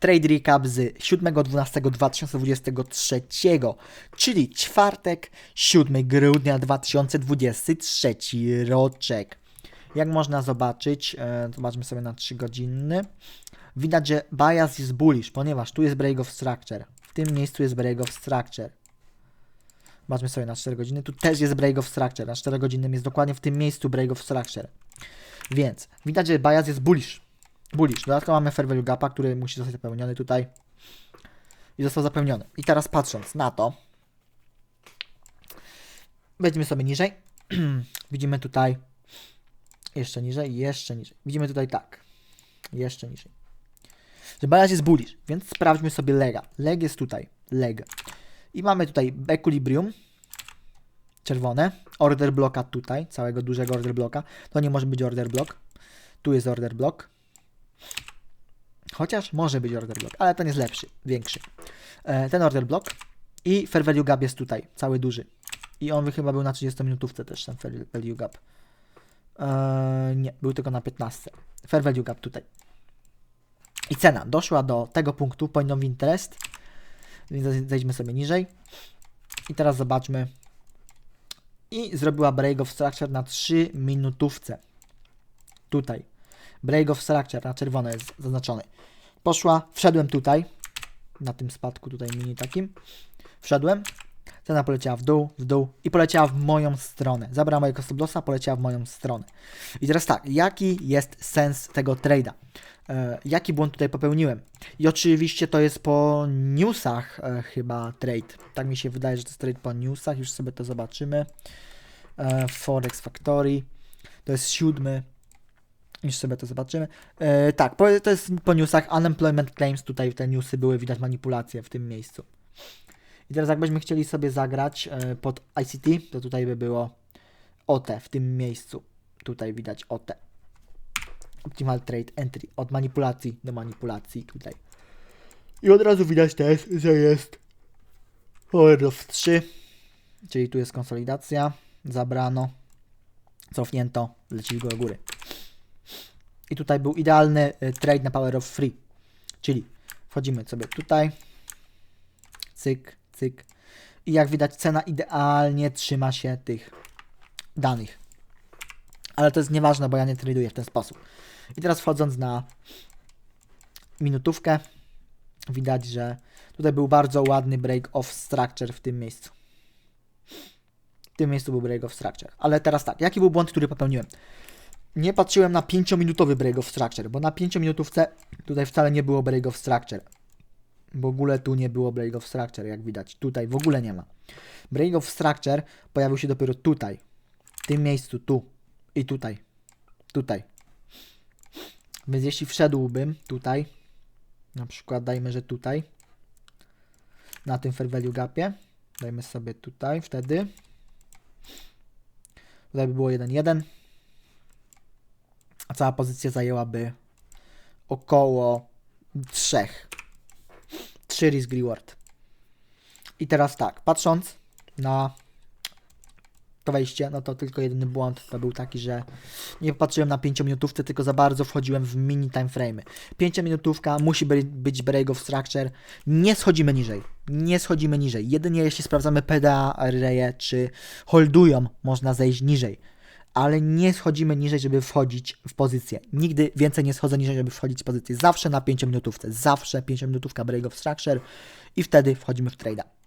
Trade recap z 7.12.2023, czyli czwartek, 7 grudnia 2023 roczek. Jak można zobaczyć, e, zobaczmy sobie na 3 godziny. Widać, że bias jest bullish, ponieważ tu jest break of structure. W tym miejscu jest break of structure. Zobaczmy sobie na 4 godziny. Tu też jest break of structure. Na 4 godziny jest dokładnie w tym miejscu break of structure. Więc widać, że bias jest bullish. Bullish. Dodatkowo mamy fair value gapa, który musi zostać zapełniony tutaj. I został zapełniony. I teraz patrząc na to, wejdźmy sobie niżej. Widzimy tutaj jeszcze niżej, jeszcze niżej. Widzimy tutaj tak. Jeszcze niżej. Że bias jest bullish, więc sprawdźmy sobie lega. Leg jest tutaj. Leg. I mamy tutaj equilibrium. Czerwone. Order bloka tutaj. Całego dużego order bloka. To nie może być order block. Tu jest order block. Chociaż może być order block, ale ten jest lepszy, większy. E, ten order block i fair value gap jest tutaj, cały duży. I on chyba był na 30 minutówce też, ten fair value gap. E, nie, był tylko na 15. Fair value gap tutaj. I cena doszła do tego punktu, point of interest. Więc zejdźmy sobie niżej. I teraz zobaczmy. I zrobiła break of structure na 3 minutówce. Tutaj. Break of structure na czerwono jest zaznaczony. Poszła, wszedłem tutaj. Na tym spadku tutaj mini takim. Wszedłem. Cena poleciała w dół, w dół i poleciała w moją stronę. Zabrała mojego stop lossa, poleciała w moją stronę. I teraz tak, jaki jest sens tego trade'a? E, jaki błąd tutaj popełniłem? I oczywiście to jest po newsach e, chyba trade. Tak mi się wydaje, że to jest trade po newsach. Już sobie to zobaczymy. E, Forex Factory. To jest siódmy. Już sobie to zobaczymy. E, tak, po, to jest po newsach. Unemployment claims. Tutaj te newsy były, widać manipulacje w tym miejscu. I teraz jakbyśmy chcieli sobie zagrać e, pod ICT, to tutaj by było OT w tym miejscu. Tutaj widać OT. Optimal Trade Entry. Od manipulacji do manipulacji tutaj. I od razu widać też, że jest of 3. Czyli tu jest konsolidacja. Zabrano. Cofnięto. Lecili do góry. I tutaj był idealny y, trade na Power of Free. Czyli wchodzimy sobie tutaj. Cyk, cyk. I jak widać cena idealnie trzyma się tych danych. Ale to jest nieważne, bo ja nie traduję w ten sposób. I teraz wchodząc na minutówkę, widać, że tutaj był bardzo ładny break of structure w tym miejscu. W tym miejscu był break of structure. Ale teraz tak, jaki był błąd, który popełniłem? Nie patrzyłem na 5-minutowy break of structure, bo na 5-minutówce tutaj wcale nie było break of structure. W ogóle tu nie było break of structure, jak widać. Tutaj w ogóle nie ma. Break of structure pojawił się dopiero tutaj. W tym miejscu, tu. I tutaj. Tutaj. Więc jeśli wszedłbym tutaj, na przykład dajmy, że tutaj, na tym fair value gapie, dajmy sobie tutaj, wtedy tutaj by było 1-1, a cała pozycja zajęłaby około 3. 3 risk reward. I teraz tak, patrząc na to wejście, no to tylko jedyny błąd to był taki, że nie patrzyłem na 5 minutówce, tylko za bardzo wchodziłem w mini time frame. 5 minutówka musi by, być break of structure. Nie schodzimy niżej. Nie schodzimy niżej. Jedynie jeśli sprawdzamy PDA, arraye czy holdują, można zejść niżej. Ale nie schodzimy niżej, żeby wchodzić w pozycję. Nigdy więcej nie schodzę niżej, żeby wchodzić w pozycję. Zawsze na 5 minutówce. Zawsze 5 minutówka break of structure i wtedy wchodzimy w trade'a.